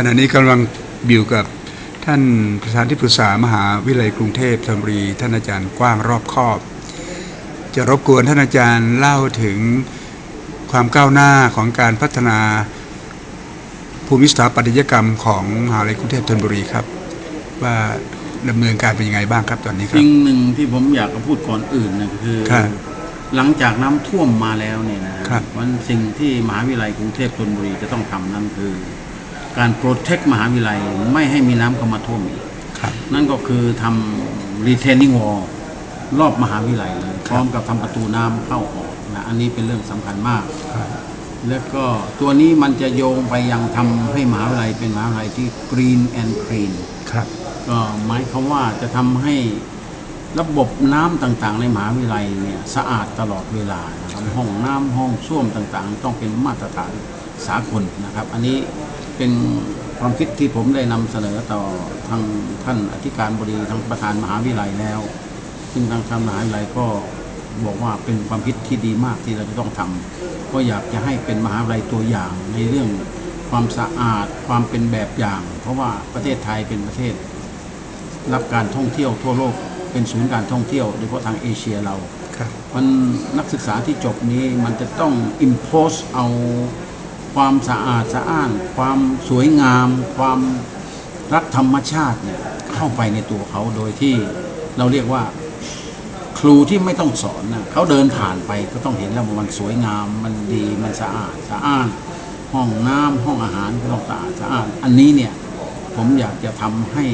ขณะนี้กำลังอยู่กับท่านประธานที่ปรึกษามหาวิทยาลัยกรุงเทพธนบุรี ท่านอาจารย์กว้างรอบคอบ จะรบกวนท่านอาจารย์เล่าถึงความก้าวหน้าของการพัฒนาภูมิสถาปัตยกรรมของมหาวิทยาลัยกรุงเทพธนบุรีครับ ว่าดำเนินการเป็นยังไงบ้างครับตอนนี้ครับสิ่งหนึ่งที่ผมอยากจะพูดก่อนอื่นนะคือครับ หลังจากน้ำท่วมมาแล้วเนี่ยนะครับวันสิ่งที่มหาวิทยาลัยกรุงเทพธนบุรีจะต้องทำนั่นคือ การโปรเทคมหาวิทยาลัยไม่ให้มีน้ำเข้ามาท่วมอีกครับนั่นก็คือทำ retaining wall รอบมหาวิทยาลัยเลยพร้อมกับทำประตูน้ำเข้าออกนะอันนี้เป็นเรื่องสำคัญมากครับแล้วก็ตัวนี้มันจะโยงไปยังทำให้มหาวิทยาลัยเป็นมหาวิทยาลัยที่ green and clean ครับก็หมายความว่าจะทำให้ระบบน้ำต่างๆ ในมหาวิทยาลัยเนี่ยสะอาดตลอดเวลานะครับห้องน้ำห้องส้วมต่างๆ ต้องเป็นมาตรฐานสากลนะครับ อันนี้ เป็นความคิดที่ผมได้นำเสนอต่อทางท่านอธิการบดีทางประธานมหาวิทยาลัยแล้ว ซึ่งทางทางมหาวิทยาลัยก็บอกว่าเป็นความคิดที่ดีมากที่เราจะต้องทำก็อยากจะให้เป็นมหาวิทยาลัยตัวอย่างในเรื่องความสะอาดความเป็นแบบอย่าง เพราะว่าประเทศไทยเป็นประเทศ รับการท่องเที่ยวทั่วโลกเป็นศูนย์การท่องเที่ยวโดยเฉพาะทางเอเชียเราครับมันนักศึกษาที่จบนี้มันจะต้อง impose เอา ความสะอาดสะอ้าน ความสวยงาม ความรักธรรมชาติเนี่ยเข้าไปในตัวเขาโดยที่เราเรียกว่าครูที่ไม่ต้องสอนนะเขาเดินผ่านไปก็ต้องเห็นแล้วว่ามันสวยงามมันดีมันสะอาดสะอ้าน ห้องน้ำห้องอาหารก็ต้องสะอาดสะอ้าน อันนี้เนี่ยผมอยากจะทำให้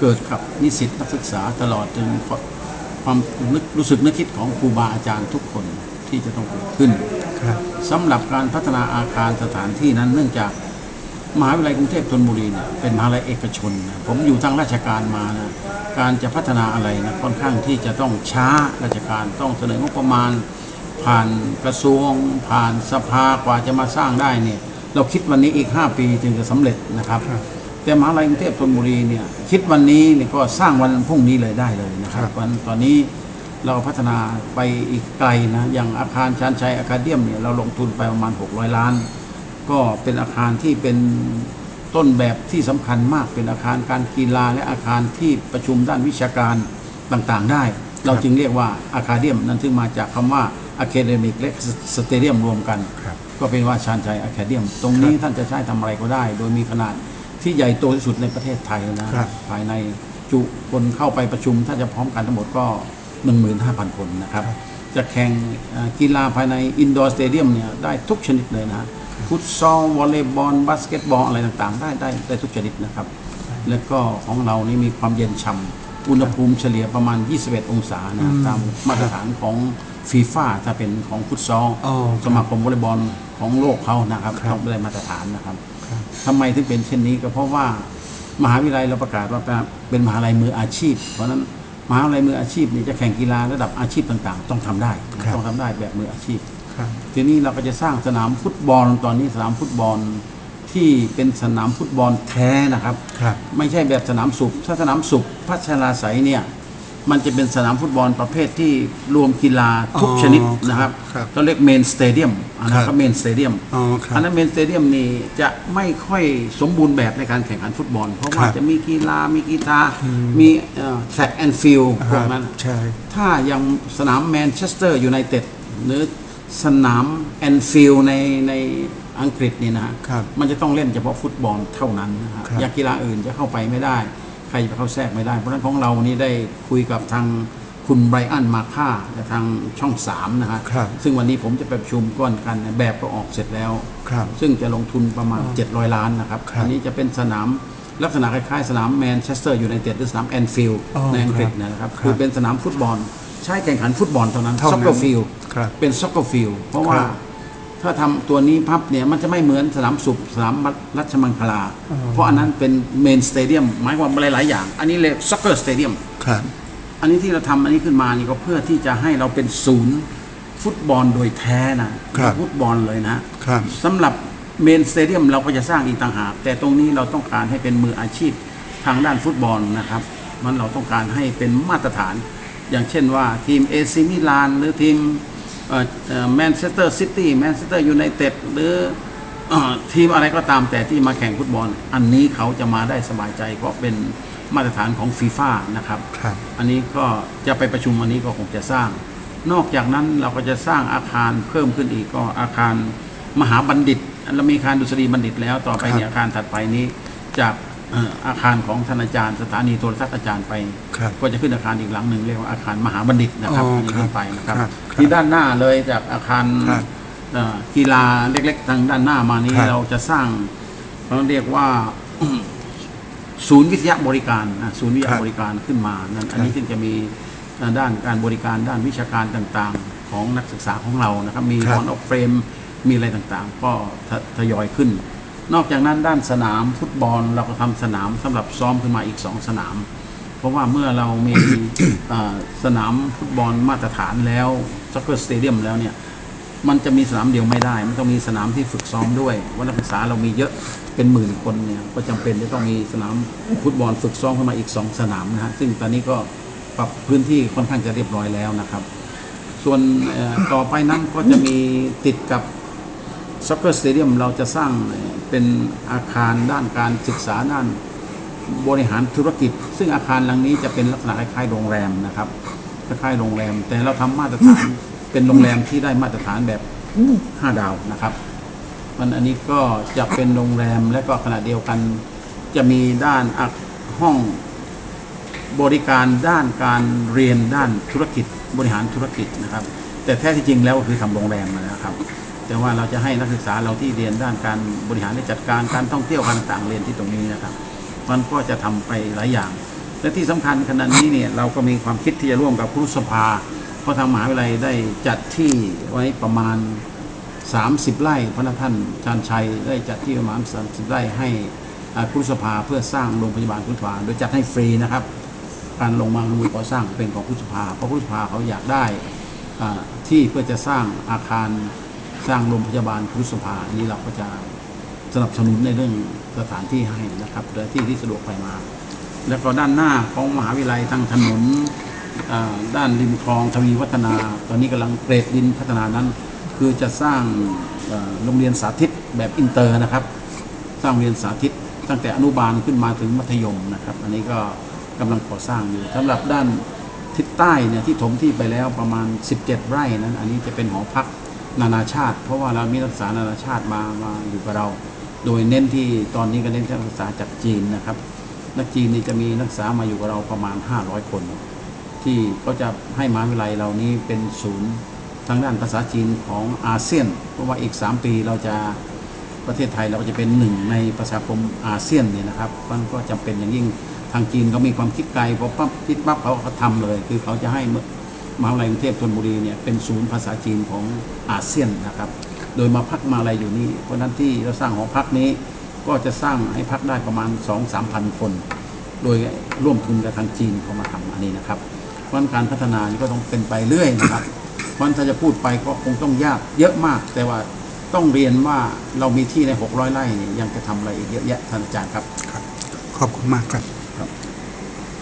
เกิดกับนิสิตนักศึกษาตลอดจนความนึกรู้สึกนึกคิดของครูบาอาจารย์ทุกคน ที่จะต้องเกิดขึ้นครับสำหรับการพัฒนาอาคารสถานที่นั้นเนื่องจากมหาวิทยาลัยกรุงเทพธนบุรีเนี่ยเป็นมหาวิทยาลัยเอกชนนะผมอยู่ทางราชการมานะการจะพัฒนาอะไรนะค่อนข้างที่จะต้องช้าราชการต้องเสนองบประมาณ ผ่านกระทรวง ผ่านสภากว่าจะมาสร้างได้เนี่ยเราคิดวันนี้อีก 5 ปีจึงจะสำเร็จนะครับครับแต่มหาวิทยาลัยกรุงเทพธนบุรีเนี่ยคิดวันนี้เนี่ยก็สร้างวันพรุ่งนี้เลยได้เลยนะครับครับวันตอนนี้ เราพัฒนาไปอีกไกลนะอย่างอาคารชานชัยอาคาเดียมเนี่ยเราลงทุนไปประมาณ 600 ล้าน ก็เป็นอาคารที่เป็นต้นแบบที่สำคัญมากเป็นอาคารการกีฬาและอาคารที่ประชุมด้านวิชาการต่างๆ ได้ เราจึงเรียกว่าอาคาเดียมนั่นซึ่งมาจากคำว่า Academic และสเตเดียมรวมกันครับก็เป็นว่าชานชัยอะคาเดียม ตรงนี้ท่านจะใช้ทำอะไรก็ได้ โดยมีขนาดที่ใหญ่โตที่สุดในประเทศไทยนะครับภายในจุคนเข้าไปประชุมถ้าจะพร้อมกันทั้งหมดก็ 15,000 คนนะครับ จะแข่งเอ่อกีฬาภายในอินดอร์สเตเดียมเนี่ยได้ทุกชนิดเลยนะฟุตซอลวอลเลย์บอลบาสเกตบอลอะไรต่างๆ ได้ได้ได้ทุกชนิดนะครับ แล้วก็ของเรานี่มีความเย็นฉ่ำอุณหภูมิเฉลี่ยประมาณ 21 องศานะตามมาตรฐานของฟีฟ่าถ้าเป็นของฟุตซอลอ๋อสมาคมวอลเลย์บอลของโลกเขานะครับครับต้องได้มาตรฐานนะครับครับทำไมถึงเป็นเช่นนี้ก็เพราะว่ามหาวิทยาลัยเราประกาศว่าเป็นมหาวิทยาลัยมืออาชีพ เพราะฉะนั้น มหาวิทยาลัยมืออาชีพนี่จะแข่งกีฬาระดับอาชีพต่างๆ ต้องทำได้ครับต้องทำได้แบบมืออาชีพครับทีนี้เราก็จะสร้างสนามฟุตบอลตอนนี้สนามฟุตบอลที่เป็นสนามฟุตบอลแท้นะครับครับไม่ใช่แบบสนามสุขถ้าสนามสุขพัชราไสยเนี่ย มันจะเป็นสนามฟุตบอลประเภทที่รวมกีฬาทุกอ๋อชนิดนะครับครับเราเรียกเมนสเตเดียมอันนั้นครัก็บเมนสเตเดียมอ๋อครับอันนั้นเมนสเตเดียมนี่จะไม่ค่อยสมบูรณ์แบบในการแข่งขันฟุตบอล เพราะว่าครับจะมีกีฬามีกีตาร์มีแทร็กแอนด์ฟิลพวกนั้นใช่ถ้าอย่างสนามแมนเชสเตอร์ยูไนเต็ดหรือสนามแอนฟิลในในอังกฤษนี่นะฮะครับมันจะต้องเล่นเฉพาะฟุตบอลเท่านั้นนะครับครับอย่างกีฬาอื่นจะเข้าไปไม่ได้ ใครจะเข้าแทรกไม่ได้ เพราะฉะนั้นของเราวันนี้ได้คุยกับทางคุณไบรอันมาค่าและทางช่อง3นะฮะครับซึ่งวันนี้ผมจะไปประชุมก้อนกันแบบก็ออกเสร็จแล้ว ครับ ซึ่งจะลงทุนประมาณ 700 ล้านนะครับครับอันนี้จะเป็นสนามลักษณะคล้ายๆ สนามแมนเชสเตอร์ยูไนเต็ดหรือสนามแอนฟิลด์อ๋อในอังกฤษครับนะครับครับคือเป็นสนามฟุตบอล ใช้แข่งขันฟุตบอลเท่านั้นเท่านั้นซ็อกเกอร์ฟิลด์ครับเป็นซ็อกเกอร์ฟิลด์เพราะว่าครับ ถ้าทำตัวนี้พับเนี่ยมันจะไม่เหมือนสนามสุขสนามรัชมังคลาอ๋อเพราะอันนั้นเป็นเมนสเตเดียมหมายความว่าหลาย ๆ อย่าง อันนี้เรียกซ็อกเกอร์สเตเดียมครับอันนี้ที่เราทำอันนี้ขึ้นมานี่ก็เพื่อที่จะให้เราเป็นศูนย์ฟุตบอลโดยแท้นะครับฟุตบอลเลยนะครับสำหรับเมนสเตเดียมเราก็จะสร้างอีกต่างหากแต่ตรงนี้เราต้องการให้เป็นมืออาชีพทางด้านฟุตบอลนะครับ มันเราต้องการให้เป็นมาตรฐาน อย่างเช่นว่าทีมเอซิมิลานหรือทีม แมนเชสเตอร์ซิตี้แมนเชสเตอร์ยูไนเต็ดหรือเอ่อทีมอะไรก็ตามแต่ที่มาแข่งฟุตบอล อันนี้เขาจะมาได้สบายใจ เพราะเป็นมาตรฐานของฟีฟ่านะครับครับ อันนี้ก็จะไปประชุมวันนี้ก็คงจะสร้าง นอกจากนั้นเราก็จะสร้างอาคารเพิ่มขึ้นอีกก็อาคารมหาบัณฑิตเรามีอาคารดุษฎีบัณฑิตแล้วต่อไปเนี่ยอาคารถัดไปนี้จากเอ่ออาคารของท่านอาจารย์สถานีโทรทัศน์อาจารย์ไปครับก็จะขึ้นอาคารอีกหลังหนึ่งเรียกว่าอาคารมหาบัณฑิตนะครับอ๋ออันนี้ขึ้นไปนะครับครับ ที่ด้านหน้าเลยจากอาคารครับเอ่อกีฬาเล็ก ๆ ทางด้านหน้ามานี้ครับเราจะสร้างเราเรียกว่าศูนย์วิทยาบริการนะศูนย์วิทยาบริการขึ้นมานั้นอันนี้จึงจะมีเอ่อด้านการบริการด้านวิชาการต่างๆ ของนักศึกษาของเรานะครับ มีครับฮอนออฟเฟรมมีอะไรต่างๆ ก็ททยอยขึ้น นอกจากนั้นด้านสนามฟุตบอลเราก็ทำสนามสำหรับซ้อมขึ้นมาอีกสองสนาม เพราะว่าเมื่อเรามีสนามฟุตบอลมาตรฐานแล้วซ็อกเกอร์สเตเดียมแล้วเนี่ยมันจะมีสนามเดียวไม่ได้ มันต้องมีสนามที่ฝึกซ้อมด้วยว่านักศึกษาเรามีเยอะเป็นหมื่นคนเนี่ยก็จำเป็นจะต้องมีสนามฟุตบอลฝึกซ้อมเข้ามาอีก2สนามนะฮะซึ่งตอนนี้ก็ปรับพื้นที่ค่อนข้างจะเรียบร้อยแล้วนะครับ ส่วนต่อไปนั้นก็จะมีติดกับ ซ็อกเกอร์สเตเดียมเราจะสร้างเป็นอาคารด้านการศึกษาด้านบริหารธุรกิจ ซึ่งอาคารหลังนี้จะเป็นลักษณะคล้ายๆโรงแรมนะครับคล้ายๆโรงแรม แต่เราทำมาตรฐานเป็นโรงแรมที่ได้มาตรฐานแบบ5ดาวนะครับมันอันนี้ก็จะเป็นโรงแรมและก็ขณะเดียวกัน จะมีด้านอักห้องบริการด้านการเรียนด้านธุรกิจบริหารธุรกิจนะครับ แต่แท้ที่จริงแล้วคือทำโรงแรมนะครับ แต่ว่าเราจะให้นักศึกษาเราที่เรียนด้านการบริหารและจัดการการท่องเที่ยวการต่างเรียนที่ตรงนี้นะครับ มันก็จะทำไปหลายอย่าง และที่สำคัญขณะนี้เนี่ยเราก็มีความคิดที่จะร่วมกับครุสภาเพราะทางมหาวิทยาลัยได้จัดที่ไว้ประมาณ 30 ไร่พระท่านชาญชัยได้จัดที่ประมาณ 30 ไร่ให้ครุสภาเพื่อสร้างโรงพยาบาลครุสภาโดยจัดให้ฟรีนะครับ การลงมาลงมือก่อสร้างเป็นของครุสภาเพราะครุสภาเขาอยากได้ที่เพื่อจะสร้างอาคาร สร้างโรงพยาบาลครุสภาอันนี้เราก็จะสนับสนุนในเรื่องสถานที่ให้นะครับโดยที่ที่สะดวกไปมา แล้วก็ด้านหน้าของมหาวิทยาลัยทางถนนด้านริมคลองทวีวัฒนา ตอนนี้กำลังเกรดดินพัฒนานั้น คือจะสร้างโรงเรียนสาธิตแบบอินเตอร์นะครับ สร้างเรียนสาธิต ตั้งแต่อนุบาลขึ้นมาถึงมัธยมนะครับ อันนี้ก็กำลังก่อสร้างอยู่สำหรับด้านทิศใต้เนี่ยที่ถมที่ไปแล้วประมาณ 17 ไร่นั้น อันนี้จะเป็นหอพัก นานาชาติ เพราะว่าเรามีนักศึกษานานาชาติมามาอยู่กับเรา โดยเน้นที่ตอนนี้ก็เน้นที่นักศึกษาจากจีนนะครับ นักจีนนี่จะมีนักศึกษามาอยู่กับเราประมาณ 500 คน ที่ก็จะให้มหาวิทยาลัยเรานี้เป็นศูนย์ทางด้านภาษาจีนของอาเซียน เพราะว่าอีก 3 ปีเราจะประเทศไทยเราก็จะเป็นหนึ่งในประชาคมอาเซียนเนี่ยนะครับมันก็จำเป็นอย่างยิ่งทางจีนเขามีความคิดไกลพอปั๊บคิดปั๊บเขาก็ทำเลย คือเขาจะให้ มหาวิทยาลัยกรุงเทพธนบุรีเนี่ยเป็นศูนย์ภาษาจีนของอาเซียนนะครับ โดยมาพักมาอะไรอยู่นี่เพราะนั้นที่เราสร้างหอพักนี้ก็จะสร้างให้พักได้ประมาณ 2 3พันคน โดยร่วมทุนกับทางจีนเขามาทำอันนี้นะครับเพราะฉะนั้นการพัฒนานี่ก็ต้องเป็นไปเรื่อยนะครับเพราะฉะนั้นถ้าจะพูดไปก็คงต้องยากเยอะมาก แต่ว่าต้องเรียนว่าเรามีที่ใน 600 ไร่เนี่ยยังจะทำอะไรอีกเยอะแยะท่านอาจารย์ครับ ขอบคุณมากครับ